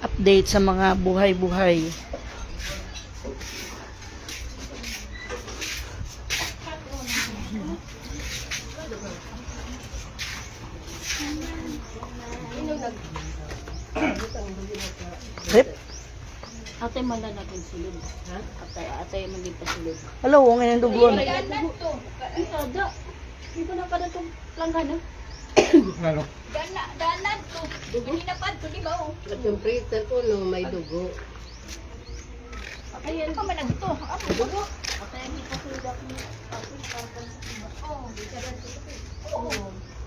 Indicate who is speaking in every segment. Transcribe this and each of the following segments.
Speaker 1: Update sa mga buhay-buhay. Rip?
Speaker 2: Ate man na natin sulod. Ha? Ate, ate maging pasulod.
Speaker 1: Hello, ang ngayon duguan.
Speaker 2: Danan to. Ay, ada. Hindi ko na pa na itong langgana.
Speaker 3: Lalo.
Speaker 2: Dana, danan to. Dugo. Hinapad to, di ba? Oh.
Speaker 4: Siyempre, cellphone no, may dugo.
Speaker 2: Ayan ka man nagto. Ako, dugo. Ate, hindi pa sulod ako. Ako, parang Oo, di ka rin Oo.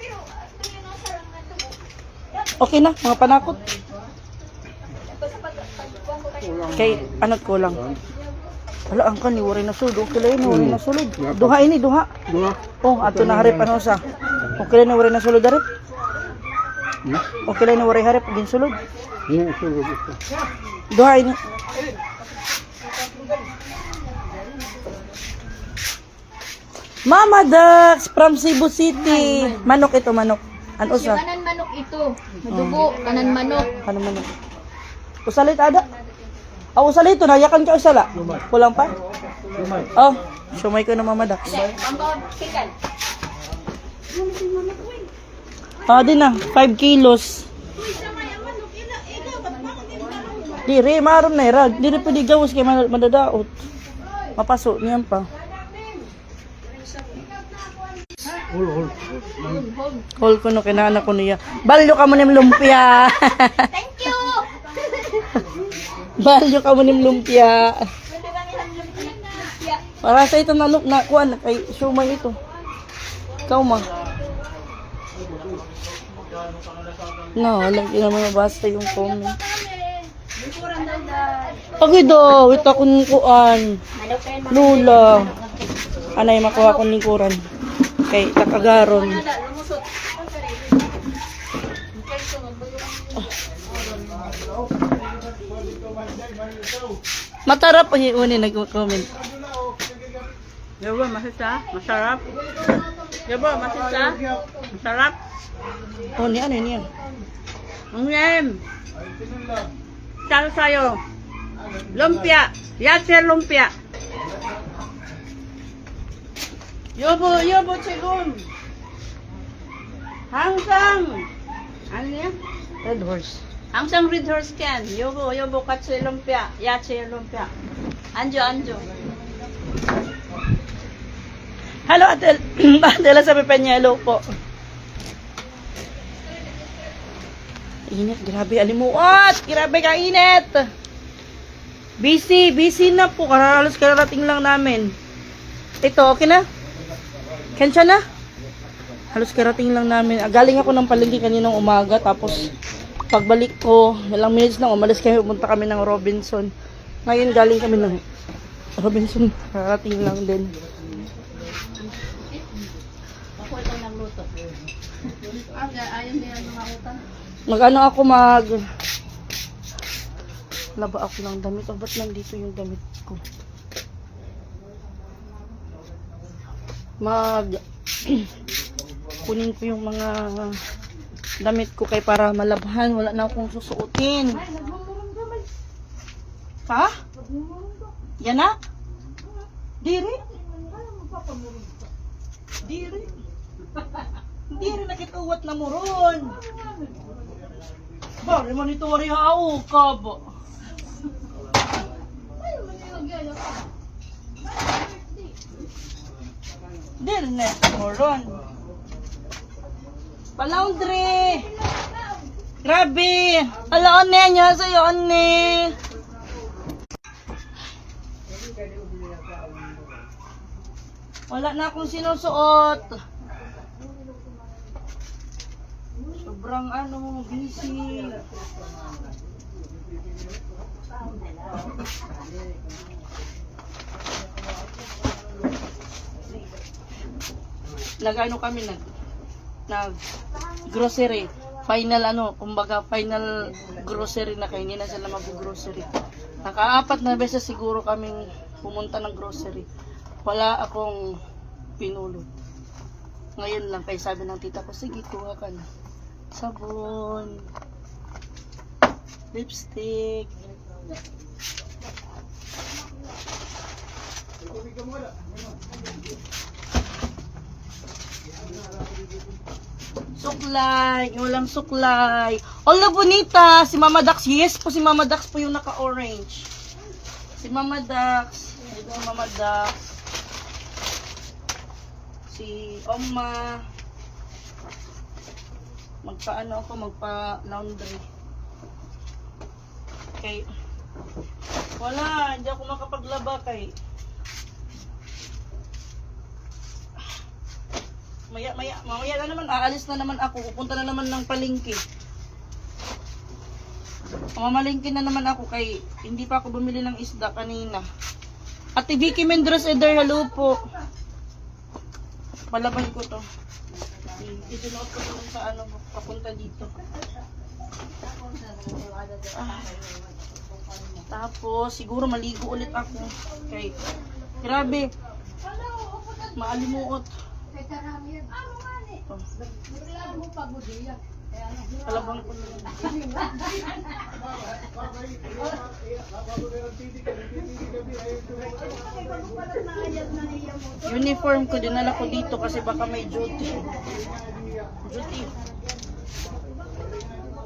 Speaker 2: Pero, ito yun ang sarang na dugo.
Speaker 1: Okay na, mga panakot.
Speaker 2: Basta pag, pagkuhan ko kayo.
Speaker 1: Kay, anot ko lang. Wala, ang kan, iwaray na sulod. Okay lang iwaray na sulod. Duha ini, duha.
Speaker 3: Dua.
Speaker 1: Oh, ato na harip ano sa. Okay lang iwaray na sulod harip.
Speaker 3: Ya.
Speaker 1: Okay lang iwaray harip, gin sulod.
Speaker 3: Ini suruh itu.
Speaker 1: Duha ini. Mama Dax from Cebu City. Manok ito, manok. Ano sa?
Speaker 2: Kanan manok ito. Madugo, kanan manok.
Speaker 1: Ano manok? Usalit ada. Ah, usalit ito. Nayakan ka usala. Kulang pa? Oh, sumay ko na Mama Dax.
Speaker 2: Ang bawang chicken.
Speaker 1: Ah, di na. 5 kilos. Diri, maron na irag. Diri pwede gawas kay madadaot. Mapaso niyan pa.
Speaker 3: Hul hul.
Speaker 1: Call ko no kinana ko niya. Balyo ka mo nim lumpia. Balyo ka mo nim lumpia. Para sa ito na look na kuan kay sumay ito. Ikaw ma. No, alam ko naman mabasta yung comment.
Speaker 2: Likuran daw
Speaker 1: ito akong kuan.
Speaker 2: Mga
Speaker 1: Lula. Anay makuha akong lingkuran. Kay takagaron. Matarap ang yung uni nag-comment. Yaba, masisa? Masarap? Yaba, masisa? Masarap? Oh, ni ano yun yan? Ang yan? Salo sayo? Lumpia. Yatse lumpia. Yobo, yobo, chigum. Hangsang. Ano yan? Red horse. Hangsang red horse can. Yobo, yobo, katse lumpia. Yatse lumpia. Anjo, anjo. Hello, Adel. Adela sa Pepenyelo po. Init, grabe alimuot. Grabe ka init. Busy, busy na po. Karalos kararating lang namin. Ito, okay na? Kensya na? Halos karating lang namin. Ah, Galing ako ng palengke kaninang umaga. Tapos, pagbalik ko, ilang minutes lang, umalis kami, pumunta kami ng Robinson. Ngayon, galing kami ng Robinson. Karating lang din.
Speaker 2: Ako ito ng luto. Aga, ayaw nila mga utang.
Speaker 1: Mag-ano ako mag... Laba ako ng damit. Oh, ba't nandito yung damit ko? Mag... Kunin ko yung mga damit ko kay para malabhan. Wala na akong susuotin. Ha? Yan na? Diri? Diri? Diri nakituwat na mo ron. Ba, monitori hao ka ba? Dir na moron. Palaundry. Grabe. Ala one niya sa iyo one. Wala na akong sinusuot. Sobrang ano, busy. Nag-ano kami nag nag grocery. Final ano, kumbaga final grocery na kayo. Hindi na sila mag-grocery. Nakaapat na beses siguro kaming pumunta ng grocery. Wala akong pinulot. Ngayon lang, kaya sabi ng tita ko, sige, kuha ka na. Sabon. Lipstick. Suklay, ulam suklay. Hola bonita, si Mama Dax. Yes po, si Mama Dax po yung naka-orange. Si Mama Dax. Si Mama Dax. Si Oma. Magpa-ano ako, magpa-laundry. Okay. Wala, hindi ako makapaglaba kay Maya, maya, mamaya na naman, aalis na naman ako. Pupunta na naman ng palengke. Mamalingki na naman ako kay hindi pa ako bumili ng isda kanina. Ate Vicky Mendres Eder, hello po. Palaban ko to. Isunuot ko to sa ano, papunta dito. Ah. Tapos, siguro maligo ulit ako. Kay, grabe. Maalimuot. Oh. Palabang ko na lang. Uniform ko, dinala ko dito kasi baka may duty. Duty.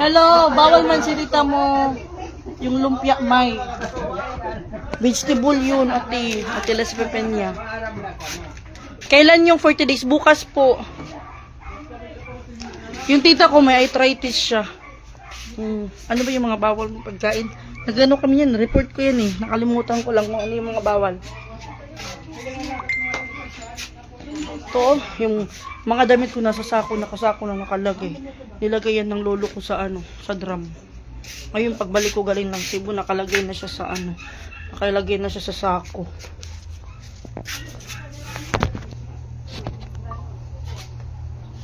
Speaker 1: Hello, bawal man sirita mo yung lumpia may. Vegetable yun, ate. Ate Las Pepenya. Kailan yung 40 days? Bukas po. Yung tita ko may arthritis siya. Hmm. Ano ba yung mga bawal mo pagkain? Nagano kami yan, report ko yan eh. Nakalimutan ko lang kung ano yung mga bawal. Ito, yung mga damit ko nasa sako, nakasako na nakalagay. Nilagay yan ng lolo ko sa ano, sa drum. Ngayon, pagbalik ko galing ng Cebu, nakalagay na siya sa ano, nakalagay na siya sa sako.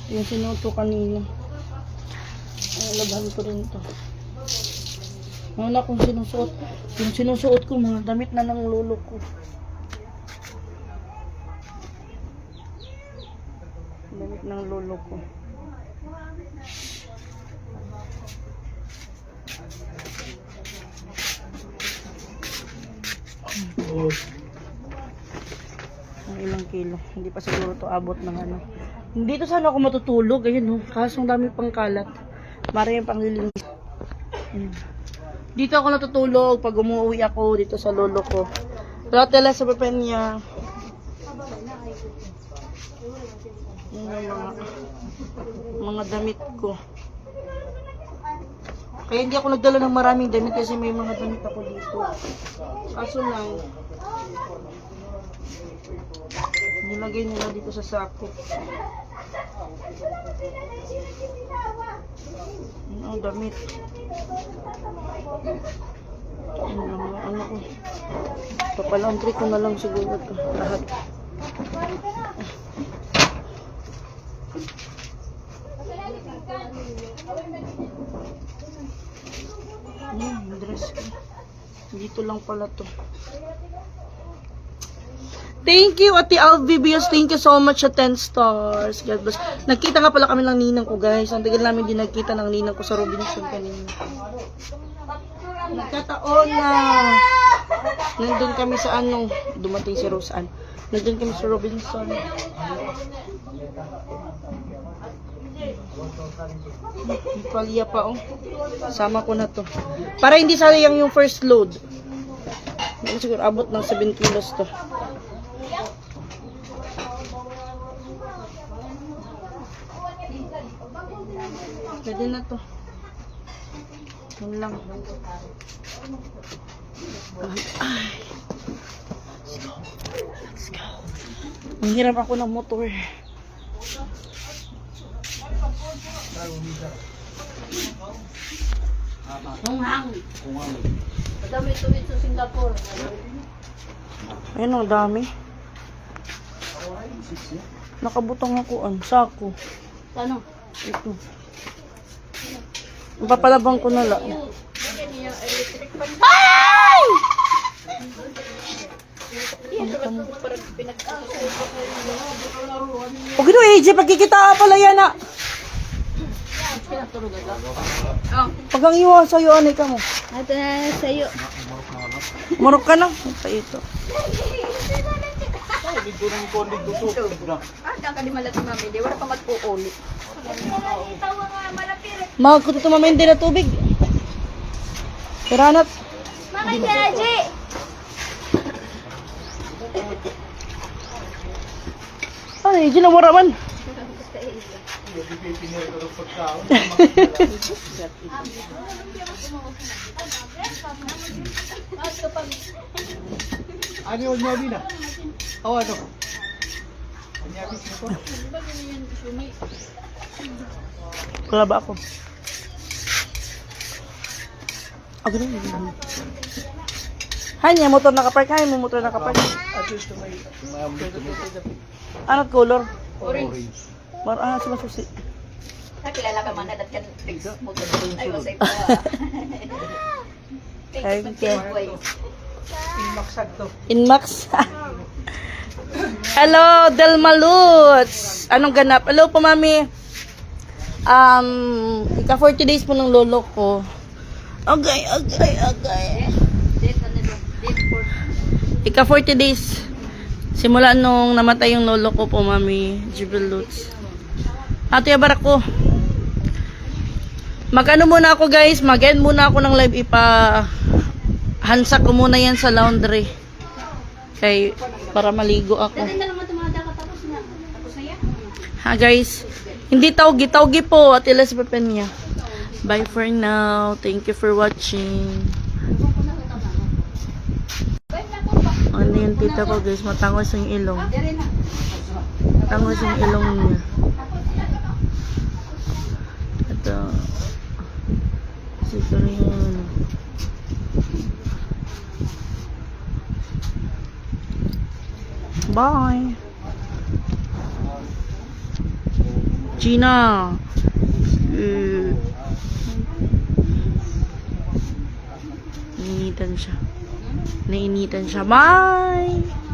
Speaker 1: Yung sinuto kanina. Ay, labahan ko rin to. Wala kong sinusuot. Yung sinusuot ko, mga damit na ng lolo ko. Damit ng lolo ko. Ang ilang kilo. Hindi pa siguro to abot ng ano. Dito sana ako matutulog. Ayun, oh. Kaso ang dami pang kalat. Mara yung pangliling. Ayun. Dito ako natutulog pag umuwi ako dito sa lolo ko. Ratela sa Pepenya. Yun mga, mga damit ko. Kaya hindi ako nagdala ng maraming damit kasi may mga damit ako dito. Kaso lang, nilagay nila dito sa sako. Yun ang damit. Ano mga ano ko. Papalantry ko na lang siguro ito. Lahat. Ayan, dress ko. Dito lang pala to. Thank you, Ate Alvibius. Thank you so much sa 10 stars. God bless. Nagkita nga pala kami ng ninang ko, guys. Ang tagal namin din nagkita ng ninang ko sa Robinson kanina. Nagkataon na nandun kami sa ano, dumating si Roseanne. Nandun kami sa Robinson. Palya pa oh. Sama ko na to. Para hindi sayang yung first load. Siguro abot ng 7 kilos to. Pwede na to. Yun lang. Ay. Let's go. Let's go. Ang hirap ako ng motor.
Speaker 4: Hunghang. Madami ito ito sa Singapore.
Speaker 1: Ayun, ang dami. Nakabutang ako an. Sako.
Speaker 4: Ano?
Speaker 1: Ito. Papalabang ko na lang.
Speaker 2: Yan yung electric fan.
Speaker 4: Yan, parang pinag-asawa ko
Speaker 1: O gino, AJ, pagkikita pala yan ah. Pag ang iwan sa'yo, anay ka mo.
Speaker 2: Ito na sa'yo.
Speaker 1: Marok ka na. Ito, ito.
Speaker 2: Ah, kakalimalat ni mami. Di, wala pa nga, malapit.
Speaker 1: Makakot ito mamaya hindi na tubig. Piranat.
Speaker 2: Mama, Jaji!
Speaker 1: Ano, AJ, nawaraman.
Speaker 3: Ano yung nyabi na? Oh, ano? Nyabi to?
Speaker 1: Wala ba ako? Ah, ganun, ganun. Hanya, motor nakapark. Hanya, mo motor nakapark.
Speaker 3: At ito may
Speaker 1: color?
Speaker 3: orange.
Speaker 1: Mar ah, sa masusi.
Speaker 2: Nakilala ka man dat kan fix mo to. Ay, wasay pa.
Speaker 1: Thank you.
Speaker 3: Inmaksag to.
Speaker 1: Inmax. Hello, Delma Lutz. Anong ganap? Hello po, mami. Um, ika 40 days po ng lolo ko. Agay, agay.
Speaker 2: Date ano
Speaker 1: Ika 40 days. Simula nung namatay yung lolo ko po, mami. Jibril Lutz. Ate, abarak ko. Mag-ano muna ako, guys. Mag-end muna ako ng live. Ipa... Hansa ko muna yan sa laundry. Kay, para maligo ako. Ha guys, hindi tawgi, tawgi po at ilas niya. Bye for now. Thank you for watching. Ano yung tita ko guys, matangos yung ilong. Matangos yung ilong niya. Ito. Siguro yun. Bye. Gina. Uh, Nainitan siya. Nainitan siya. Bye!